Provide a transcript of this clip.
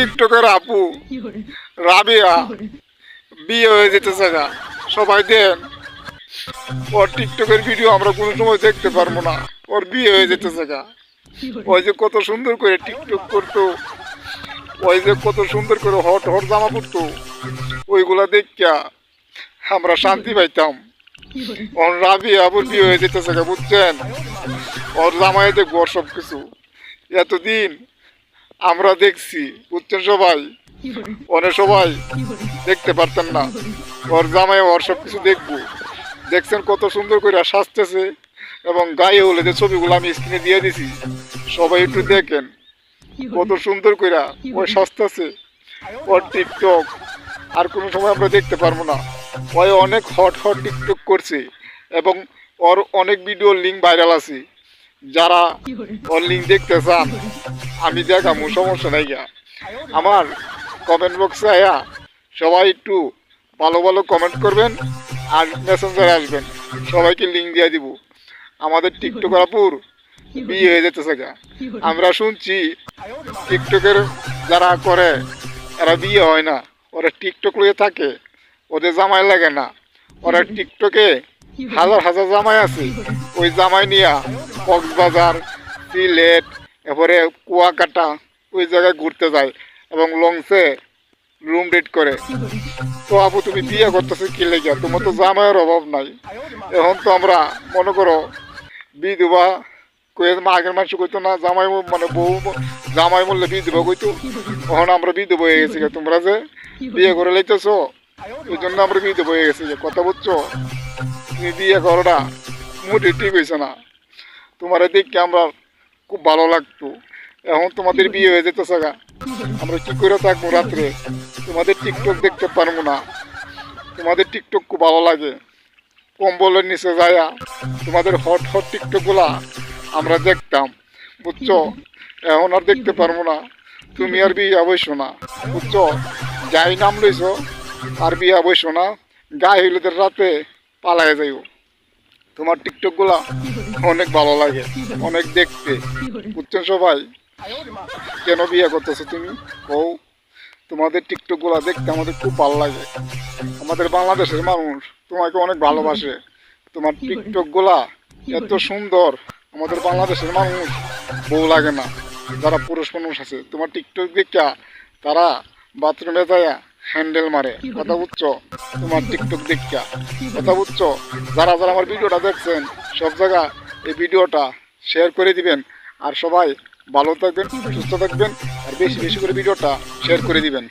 টিকটকের আপু। রাবিয়া, বিয়ে হয়ে যেতেছে গা সবাই দেন। ওর টিকটকের ভিডিও আমরা কোনো সময় দেখতে পারব না। ওর বিয়ে হয়ে যেতেছে গা। ওই যে কত সুন্দর করে টিকটক করতো। ওই যে কত সুন্দর করে হট হট জামা পরতো। ওইগুলা দেখিয়া আমরা শান্তি পাইতাম। ওর রাবি আবুর বিয়ে হয়ে যেতেছে গা, বুঝছেন? ওর জামাই দেখব ওর সব কিছু এতদিন আমরা দেখছি, বুঝছেন সবাই? অনেক সবাই দেখতে পারতেন না। ওর জামাই ওর সব কিছু দেখব। দেখছেন কত সুন্দর করে সাজতেছে এবং গায়ে হলে যে ছবিগুলো আমি স্ক্রিনে দিয়ে দিছি। সবাই একটু দেখেন কত সুন্দর করে ওই সাজতেছে। ওর টিকটক, আর কোনো সময় আমরা দেখতে পারব না। ওই অনেক হট হট টিকটক করছে এবং ওর অনেক ভিডিও লিঙ্ক ভাইরাল আছে। যারা লিঙ্ক দেখতে চান আমি দেখামু সমস্যা নাই গা আমার কমেন্ট বক্সে আয়া সবাই একটু ভালো ভালো কমেন্ট করবেন আর মেসেঞ্জারে আসবেন। সবাইকে লিঙ্ক দিয়ে দিব। আমাদের টিকটক আপুর বিয়ে হয়ে যেতেছে গা আমরা শুনছি টিকটকের যারা করে এরা বিয়ে হয় না। ওরা টিকটক লয়ে থাকে ওদের জামাই লাগে না। ওরা টিকটকে হাজার হাজার জামাই আছে। ওই জামাই নিয়া কক্সবাজার, সিলেট, এরপরে কুয়াকাটা, ওই জায়গায় ঘুরতে যায় এবং লঞ্চে রুম ডেট করে। তো আপু, তুমি বিয়ে করতেছো কি লেগে তোমার তো জামাইয়ের অভাব নাই। এখন তো আমরা, মনে করো, বিধবা আগের মানুষ কইতো না, জামাই মানে বউ জামাই বললে বিধবা কইতো এখন আমরা বিধবা হয়ে গেছি। তোমরা যে বিয়ে করে লাইতেছো, ওই জন্য আমরা বিধবা হয়ে গেছি। কথা বুঝছ? তুমি বিয়ে করোটা মোটে ঠিক হয়েছে না। তোমার দেখে আমরা খুব ভালো লাগতো। এখন তোমাদের বিয়ে হয়ে যেতেছে গা। আমরা কি করে থাকব রাত্রে? তোমাদের টিকটক দেখতে পারব না। তোমাদের টিকটক খুব ভালো লাগে। কম্বলের নিচে যায়া তোমাদের হট হট টিকটকগুলা আমরা দেখতাম, বুঝছ? এখন আর দেখতে পারব না। তুমি আর বিয়ে বসো না, বুঝছ? যাই নাম লইছো, আর বিয়ে বসো না। গায়ে হইলেদের রাতে পালায় যাইও। তোমার টিকটকগুলা অনেক ভালো লাগে, অনেক দেখতে। বুঝছেন সবাই? কেন বিয়ে করতেছো তুমি? কও তোমাদের টিকটকগুলো দেখতে আমাদের খুব ভালো লাগে। আমাদের বাংলাদেশের মানুষ তোমাকে অনেক ভালোবাসে। তোমার টিকটকগুলা এত সুন্দর, আমাদের বাংলাদেশের মানুষ বউ লাগে না। যারা পুরুষ মানুষ আছে, তোমার টিকটক দেখা তারা বাথরুমে যায় হ্যান্ডেল মারে। কথা বুঝছ? তোমার টিকটক দেখা কথা বুঝছ? যারা যারা আমার ভিডিওটা দেখছেন সব জায়গা এই ভিডিওটা শেয়ার করে দিবেন। আর সবাই ভালো থাকবেন সুস্থ থাকবেন আর বেশি বেশি করে ভিডিওটা শেয়ার করে দিবেন।